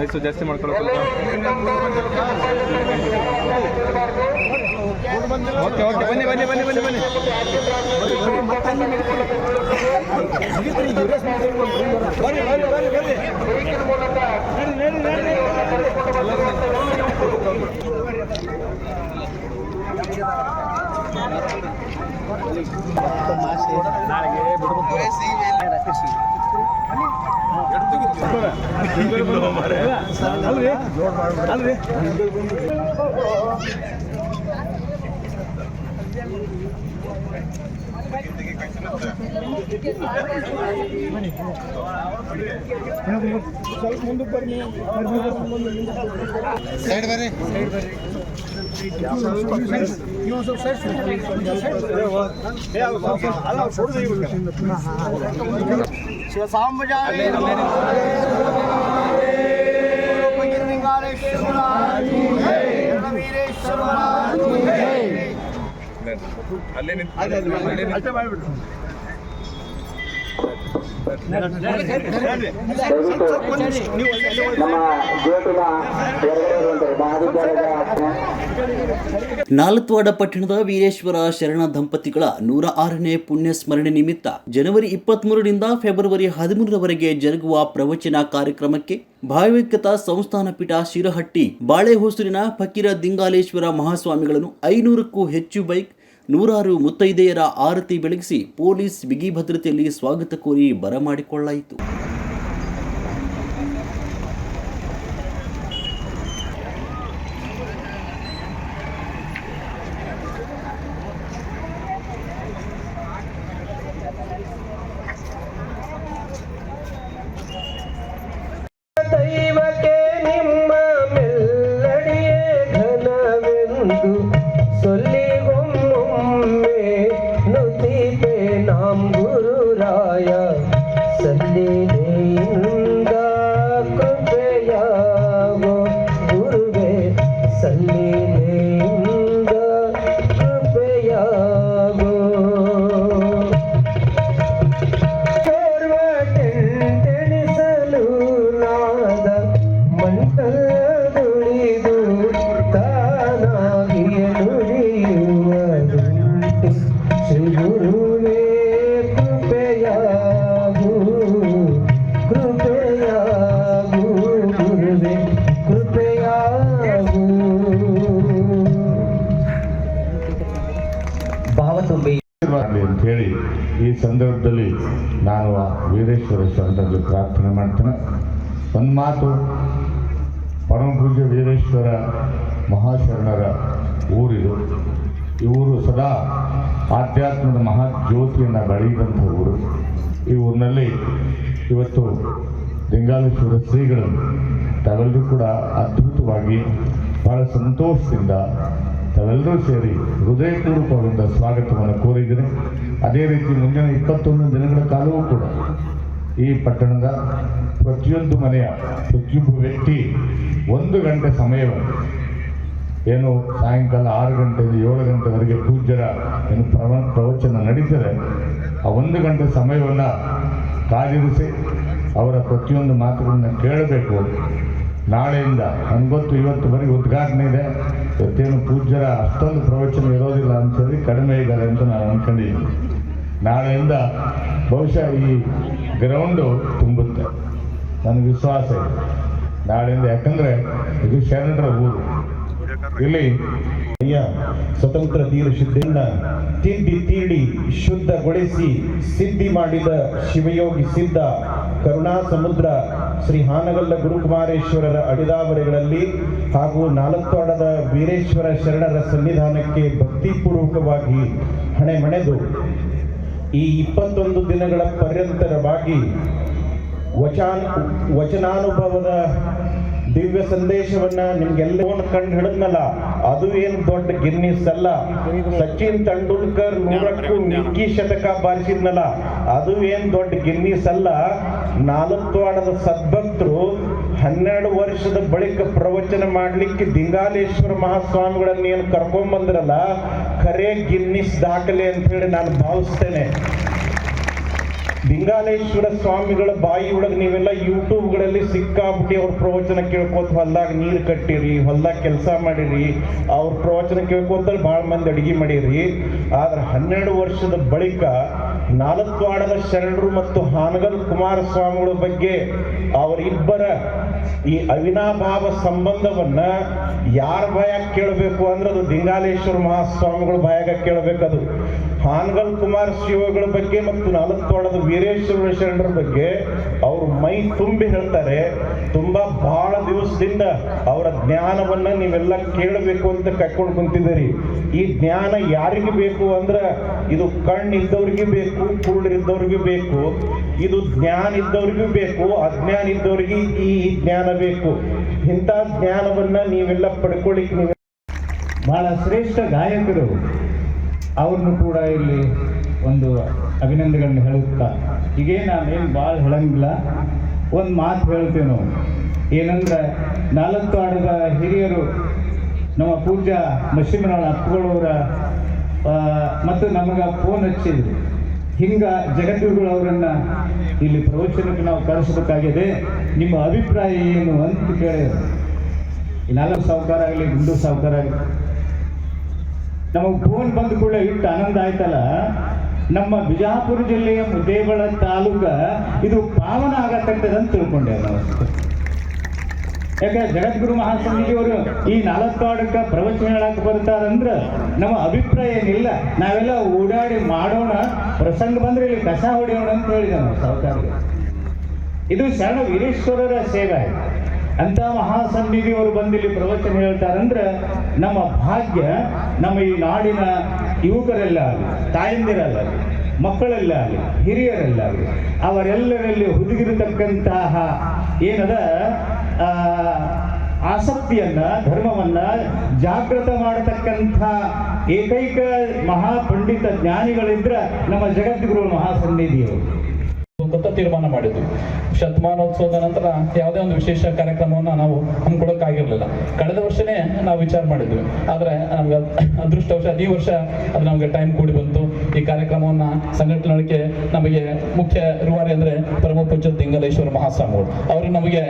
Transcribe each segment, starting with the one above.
Ice ಜಾಸ್ತಿ ಮಾಡ್ಕೊಳ್ಳೋ ಸ್ವಲ್ಪ. ಓಕೆ ಓಕೆ ಬನ್ನಿ ಬನ್ನಿ ಬನ್ನಿ ಬನ್ನಿ ಬನ್ನಿ. ಅಲ್ರಿ ಅಲ್ರಿ ಅಲ್ಲೇ ನಿಂತು ಅಲ್ಲೇ ನಿಂತು ನಮ್ಮ ಗೇಟಿನ ಹೊರಗಡೆ ಇರುವಂತಹ ನಾಲತ್ವಾಡ ಪಟ್ಟಣದ ವೀರೇಶ್ವರ ಶರಣ ದಂಪತಿಗಳ ನೂರ ಆರನೇ ಪುಣ್ಯ ಸ್ಮರಣೆ ನಿಮಿತ್ತ ಜನವರಿ ಇಪ್ಪತ್ಮೂರರಿಂದ ಫೆಬ್ರವರಿ ಹದಿಮೂರರವರೆಗೆ ಜರುಗುವ ಪ್ರವಚನ ಕಾರ್ಯಕ್ರಮಕ್ಕೆ ಭಾವೈಕ್ಯತಾ ಸಂಸ್ಥಾನ ಪೀಠ ಶಿರಹಟ್ಟಿ ಬಾಳೆಹೊಸೂರಿನ ಫಕೀರ ದಿಂಗಾಲೇಶ್ವರ ಮಹಾಸ್ವಾಮಿಗಳನ್ನು ಐನೂರಕ್ಕೂ ಹೆಚ್ಚು ಬೈಕ್ ನೂರಾರು ಮುತ್ತೈದೆಯರ ಆರತಿ ಬೆಳಗಿಸಿ ಪೊಲೀಸ್ ಬಿಗಿ ಭದ್ರತೆಯಲ್ಲಿ ಸ್ವಾಗತ ಕೋರಿ ಬರಮಾಡಿಕೊಳ್ಳಾಯಿತು ಅಂತ ಹೇಳಿ ಈ ಸಂದರ್ಭದಲ್ಲಿ ನಾನು ಆ ವೀರೇಶ್ವರ ಶರಣರಲ್ಲಿ ಪ್ರಾರ್ಥನೆ ಮಾಡ್ತೇನೆ. ಒಂದು ಮಾತು ಪರಮ ಪೂಜ್ಯ ವೀರೇಶ್ವರ ಮಹಾಶರಣರ ಊರಿದು. ಈ ಊರು ಸದಾ ಆಧ್ಯಾತ್ಮದ ಮಹಾ ಜ್ಯೋತಿಯನ್ನು ಬೆಳೆಯುವಂಥ ಊರು. ಈ ಊರಿನಲ್ಲಿ ಇವತ್ತು ಲಿಂಗಾಲೇಶ್ವರ ಶ್ರೀಗಳು ತಾವೆಲ್ಲರೂ ಕೂಡ ಅದ್ಭುತವಾಗಿ ಬಹಳ ಸಂತೋಷದಿಂದ ತಾವೆಲ್ಲರೂ ಸೇರಿ ಹೃದಯಪೂರ್ವಕವಾದ ಸ್ವಾಗತವನ್ನು ಕೋರಿದ್ದೀನಿ. ಅದೇ ರೀತಿ ಮುಂದಿನ ಇಪ್ಪತ್ತೊಂದು ದಿನಗಳ ಕಾಲವೂ ಕೂಡ ಈ ಪಟ್ಟಣದ ಪ್ರತಿಯೊಂದು ಮನೆಯ ಪ್ರತಿಯೊಬ್ಬ ವ್ಯಕ್ತಿ ಒಂದು ಗಂಟೆ ಸಮಯವನ್ನು ಏನು ಸಾಯಂಕಾಲ ಆರು ಗಂಟೆಯಿಂದ ಏಳು ಗಂಟೆವರೆಗೆ ಪೂಜ್ಯರ ಏನು ಪ್ರವ, ಪ್ರವಚನ ನಡೀತದೆ ಆ ಒಂದು ಗಂಟೆ ಸಮಯವನ್ನು ಕಾದಿರಿಸಿ ಅವರ ಪ್ರತಿಯೊಂದು ಮಾತುಗಳನ್ನು ಕೇಳಬೇಕು. ನಾಳೆಯಿಂದ ನನಗೊತ್ತು ಇವತ್ತುವರೆಗೆ ಉದ್ಘಾಟನೆ ಇದೆ. ಇವತ್ತೇನು ಪೂಜ್ಯರ ಅಷ್ಟೊಂದು ಪ್ರವಚನ ಇರೋದಿಲ್ಲ ಅಂತೇಳಿ ಕಡಿಮೆ ಇದ್ದಾರೆ ಅಂತ ನಾನು ಅಂದ್ಕೊಂಡಿದ್ದೀನಿ ನಾಳೆಯಿಂದ ಬಹುಶಃ ಈ ಗ್ರೌಂಡು ತುಂಬುತ್ತೆ. ನನಗೆ ವಿಶ್ವಾಸ ಇದೆ. ನಾಳೆಯಿಂದ ಯಾಕಂದರೆ ಇದು ಶರಣರ ಊರು. ಇಲ್ಲಿ ಅಯ್ಯ, ಸ್ವತಂತ್ರ ತೀರ ಶುದ್ಧಿಯನ್ನ ತಿಂಡಿ ತೀಡಿ ಶುದ್ಧಗೊಳಿಸಿ ಸಿದ್ಧಿ ಮಾಡಿದ ಶಿವಯೋಗಿ ಸಿದ್ಧ ಕರುಣಾ ಸಮುದ್ರ ಶ್ರೀ ಹಾನಗಲ್ಲ ಗುರುಕುಮಾರೇಶ್ವರರ ಅಡಿದಾವರೆಗಳಲ್ಲಿ ಹಾಗೂ ನಾಲ್ಕಾಡದ ವೀರೇಶ್ವರ ಶರಣರ ಸನ್ನಿಧಾನಕ್ಕೆ ಭಕ್ತಿಪೂರ್ವಕವಾಗಿ ಹಣೆ ಮಣೆದು ಈ ಇಪ್ಪತ್ತೊಂದು ದಿನಗಳ ಪರ್ಯಂತರವಾಗಿ ವಚಾನ್ ವಚನಾನುಭವದ ದಿವ್ಯ ಸಂದೇಶವನ್ನ ನಿಮ್ಗೆಲ್ಲ ಕಂಡು ಹಿಡಿದ್ನಲ್ಲ, ಅದು ಏನು ದೊಡ್ಡ ಗಿನ್ನಿಸ್ ಅಲ್ಲ. ಸಚಿನ್ ತೆಂಡೂಲ್ಕರ್ ನೂರಕ್ಕೂ ಮಿಕ್ಕಿ ಶತಕ ಬಾರಿಸಿದ್ನಲ್ಲ, ಅದು ಏನ್ ದೊಡ್ಡ ಗಿನ್ನಿಸ್ ಅಲ್ಲ. ನಾಲ್ಕವಾಡದ ಸದ್ಭಕ್ತರು ಹನ್ನೆರಡು ವರ್ಷದ ಬಳಿಕ ಪ್ರವಚನ ಮಾಡ್ಲಿಕ್ಕೆ ದಿಂಗಾಲೇಶ್ವರ ಮಹಾಸ್ವಾಮಿಗಳನ್ನ ಏನು ಕರ್ಕೊಂಬಂದ್ರಲ್ಲ, ಖರೆ ಗಿನ್ನಿಸ್ ದಾಖಲೆ ಅಂತ ಹೇಳಿ ನಾನು ಭಾವಿಸ್ತೇನೆ. ದಿಂಗಾಲೇಶ್ವರ ಸ್ವಾಮಿಗಳ ಬಾಯಿ ಒಳಗೆ ನೀವೆಲ್ಲ ಯೂಟ್ಯೂಬ್ಗಳಲ್ಲಿ ಸಿಕ್ಕಾಬಿಟ್ಟು ಅವ್ರ ಪ್ರವಚನ ಕೇಳ್ಕೊತ ಹೊಲ್ದಾಗ ನೀರು ಕಟ್ಟಿರಿ, ಹೊಲ್ದಾಗ ಕೆಲಸ ಮಾಡಿರಿ, ಅವ್ರ ಪ್ರವಚನ ಕೇಳ್ಕೊಂತ ಭಾಳ ಮಂದಿ ಅಡಿಗೆ ಮಾಡಿರಿ. ಆದ್ರೆ ಹನ್ನೆರಡು ವರ್ಷದ ಬಳಿಕ ನಾಲ್ಕವಾಡದ ಶರಣರು ಮತ್ತು ಹಾನಗಲ್ ಕುಮಾರಸ್ವಾಮಿಗಳ ಬಗ್ಗೆ ಅವರಿಬ್ಬರ ಈ ಅವಿನಾಭಾವ ಸಂಬಂಧವನ್ನ ಯಾರ ಬಾಯಾಗ ಕೇಳಬೇಕು ಅಂದ್ರೆ ಅದು ದಿಂಗಾಲೇಶ್ವರ ಮಹಾಸ್ವಾಮಿಗಳ ಬಾಯಾಗ ಕೇಳಬೇಕದು. ಹಾನಗಲ್ ಕುಮಾರ್ ಶಿವಗಳ ಬಗ್ಗೆ ಮತ್ತು ನಾಲ್ಕೋಳದ ವೀರೇಶ್ವರ ಶರಣರ ಬಗ್ಗೆ ಅವರು ಮೈ ತುಂಬಿ ಹೇಳ್ತಾರೆ. ತುಂಬಾ ಬಹಳ ದಿವಸದಿಂದ ಅವರ ಜ್ಞಾನವನ್ನ ನೀವೆಲ್ಲ ಕೇಳಬೇಕು ಅಂತ ಕಟ್ಕೊಂಡು ಕುಂತಿದ್ದೀರಿ. ಈ ಜ್ಞಾನ ಯಾರಿಗೆ ಬೇಕು ಅಂದ್ರೆ ಇದು ಕಣ್ಣಿದ್ದವ್ರಿಗೆ ಬೇಕು ಕುರುಳಿದ್ದವ್ರಿಗೆ ಬೇಕು, ಇದು ಜ್ಞಾನ ಇದ್ದವ್ರಿಗೂ ಬೇಕು, ಅಜ್ಞಾನ ಇದ್ದವ್ರಿಗೆ ಈ ಜ್ಞಾನ ಬೇಕು. ಇಂಥ ಜ್ಞಾನವನ್ನ ನೀವೆಲ್ಲ ಪಡ್ಕೊಳ್ಳಿಕ್ಕೆ ಬಹಳ ಶ್ರೇಷ್ಠ ಗಾಯಕರು. ಅವ್ರನ್ನು ಕೂಡ ಇಲ್ಲಿ ಒಂದು ಅಭಿನಂದನೆಗಳನ್ನು ಹೇಳುತ್ತಾ, ಹೀಗೆ ನಾನೇನು ಭಾಳ ಹೇಳಂಗಿಲ್ಲ. ಒಂದು ಮಾತು ಹೇಳ್ತೇವೆ ನಾವು ಏನಂದ್ರೆ, ನಾಲ್ಕು ಆಡದ ಹಿರಿಯರು ನಮ್ಮ ಪೂಜಾ ಮಶಿಮನ ಅಪ್ಪಗಳವರ ಮತ್ತು ನಮಗೆ ಫೋನ್ ಹಚ್ಚಿದ್ರು. ಹಿಂಗ ಜಗದ್ಗುರುಗಳು ಅವರನ್ನ ಇಲ್ಲಿ ಪ್ರವಚನಕ್ಕೆ ನಾವು ಕರೆಸಬೇಕಾಗಿದೆ. ನಿಮ್ಮ ಅಭಿಪ್ರಾಯ ಏನು ಅಂತ ಕೇಳಿದ್ರು. ನಾಲ್ಕು ಸಾವುಕಾರ ಆಗಲಿ, ಗುಂಡು ಸಾವುಕಾರ ಆಗಲಿ. ನಮಗೆ ಫೋನ್ ಬಂದ ಕೂಡ ಇಟ್ಟು ಆನಂದ ಆಯ್ತಲ್ಲ? ನಮ್ಮ ಬಿಜಾಪುರ ಜಿಲ್ಲೆಯ ಮುದ್ದೇಬಳ ತಾಲೂಕ ಇದು ಪಾವನ ಆಗತಕ್ಕಂಥದ್ದು ಅಂತ ತಿಳ್ಕೊಂಡೆ ನಾವು ಯಾಕೆ ಜಗದ್ಗುರು ಮಹಾಸ್ವಾಮೀಜಿಯವರು ಈ ನಾಲ್ಕಾಡಕ್ಕ ಪ್ರವಚನ ಹೇಳಕ್ ಬರ್ತಾರಂದ್ರ ನಮ್ಮ ಅಭಿಪ್ರಾಯ ಏನಿಲ್ಲ. ನಾವೆಲ್ಲ ಓಡಾಡಿ ಮಾಡೋಣ, ಪ್ರಸಂಗ ಬಂದ್ರೆ ಇಲ್ಲಿ ಕಸ ಹೊಡೆಯೋಣ ಅಂತ ಹೇಳಿದೆ ನಾವು ಸರ್ಕಾರ ಇದು ಶರಣ ವೀರೇಶ್ವರರ ಸೇವೆ. ಅಂತ ಮಹಾಸನ್ನಿಧಿಯವರು ಬಂದಿಲ್ಲಿ ಪ್ರವಚನ ಹೇಳ್ತಾರಂದ್ರೆ, ನಮ್ಮ ಭಾಗ್ಯ ನಮ್ಮ ಈ ನಾಡಿನ ಯುವಕರೆಲ್ಲ ಆಗಲಿ ತಾಯಂದಿರಲ್ಲ ಮಕ್ಕಳೆಲ್ಲ ಆಗಲಿ ಹಿರಿಯರೆಲ್ಲ ಆಗಲಿ ಅವರೆಲ್ಲರಲ್ಲಿ ಹುದುಗಿರತಕ್ಕಂತಹ ಏನದ ಆಸಕ್ತಿಯನ್ನು, ಧರ್ಮವನ್ನ ಜಾಗೃತ ಮಾಡತಕ್ಕಂಥ ಏಕೈಕ ಮಹಾಪಂಡಿತ ಜ್ಞಾನಿಗಳಿದ್ರ ನಮ್ಮ ಜಗದ್ಗುರು ಮಹಾಸನ್ನಿಧಿಯವರು ಅಂತ ತೀರ್ಮಾನ ಮಾಡಿದ್ವಿ ಶತಮಾನೋತ್ಸವದ ನಂತರ ಯಾವುದೇ ಒಂದು ವಿಶೇಷ ಕಾರ್ಯಕ್ರಮವನ್ನು ನಾವು ಹಮ್ಮಿಕೊಳ್ಳೋಕ್ಕಾಗಿರ್ಲಿಲ್ಲ. ಕಳೆದ ವರ್ಷನೇ ನಾವು ವಿಚಾರ ಮಾಡಿದ್ವಿ. ಆದರೆ ನಮ್ಗೆ ಅದೃಷ್ಟವಶ ಈ ವರ್ಷ ಅದು ನಮಗೆ ಟೈಮ್ ಕೂಡಿ ಬಂತು. ಈ ಕಾರ್ಯಕ್ರಮವನ್ನು ಸಂಘಟನೆಗೆ ನಮಗೆ ಮುಖ್ಯ ರೂವಾರಿ ಅಂದರೆ ಪರಮ ಪೂಜ್ಯ ದಿಂಗಲೇಶ್ವರ ಮಹಾಸ್ವಾಮಿಗಳು. ಅವರು ನಮಗೆ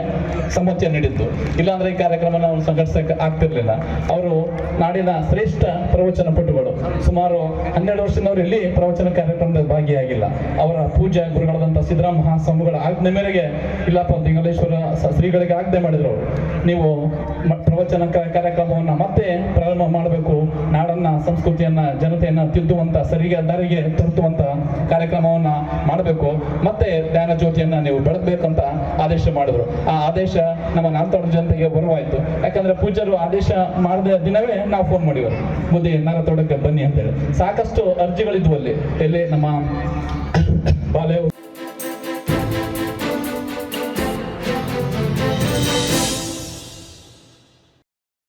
ಸಮ್ಮತಿಯ ನೀಡಿದ್ದು. ಇಲ್ಲಾಂದ್ರೆ ಈ ಕಾರ್ಯಕ್ರಮನ ಅವರು ಸಂಘಟಿಸಕ್ಕೆ ಆಗ್ತಿರ್ಲಿಲ್ಲ. ಅವರು ನಾಡಿನ ಶ್ರೇಷ್ಠ ಪ್ರವಚನ ಪಟುಗಳು. ಸುಮಾರು ಹನ್ನೆರಡು ವರ್ಷದವರು ಇಲ್ಲಿ ಪ್ರವಚನ ಕಾರ್ಯಕ್ರಮದಲ್ಲಿ ಭಾಗಿಯಾಗಿಲ್ಲ. ಅವರ ಪೂಜಾ ಗುರುಗಳಾದಂಥ ಸಿದ್ದರಾಮ ಮಹಾಸ್ವಾಮಿಗಳ ಆಜ್ಞೆ ಮೇರೆಗೆ ಇಲ್ಲಪ್ಪ ದಿಂಗಲೇಶ್ವರ ಶ್ರೀಗಳಿಗೆ ಆಜ್ಞೆ ಮಾಡಿದ್ರು ಅವರು. ನೀವು ಪ್ರವಚನ ಕಾರ್ಯಕ್ರಮವನ್ನು ಮತ್ತೆ ಪ್ರಾರಂಭ ಮಾಡಬೇಕು. ನಾಡನ್ನ, ಸಂಸ್ಕೃತಿಯನ್ನ, ಜನತೆಯನ್ನ ತಿದ್ದುವಂತ, ಸರಿಗೆ, ದಾರಿಗೆ ತರುತ್ತುವಂತ ಕಾರ್ಯಕ್ರಮವನ್ನ ಮಾಡಬೇಕು. ಮತ್ತೆ ಧ್ಯಾನ ಜ್ಯೋತಿಯನ್ನ ನೀವು ಬೆಳಗ್ಬೇಕಂತ ಆದೇಶ ಮಾಡಿದ್ರು. ಆ ಆದೇಶ ನಮ್ಮ ನಾಲ್ತಾಡು ಜನತೆಗೆ ಬರುವಾಯ್ತು. ಯಾಕಂದ್ರೆ ಪೂಜ್ಯರು ಆದೇಶ ಮಾಡಿದ ದಿನವೇ ನಾವು ಫೋನ್ ಮಾಡಿವರು ಬುದ್ಧಿ ನಾಲ್ತೋಡಕ್ಕೆ ಬನ್ನಿ ಅಂತೇಳಿ. ಸಾಕಷ್ಟು ಅರ್ಜಿಗಳಿದ್ವು ಅಲ್ಲಿ. ಎಲ್ಲಿ ನಮ್ಮ ಬಾಲೆ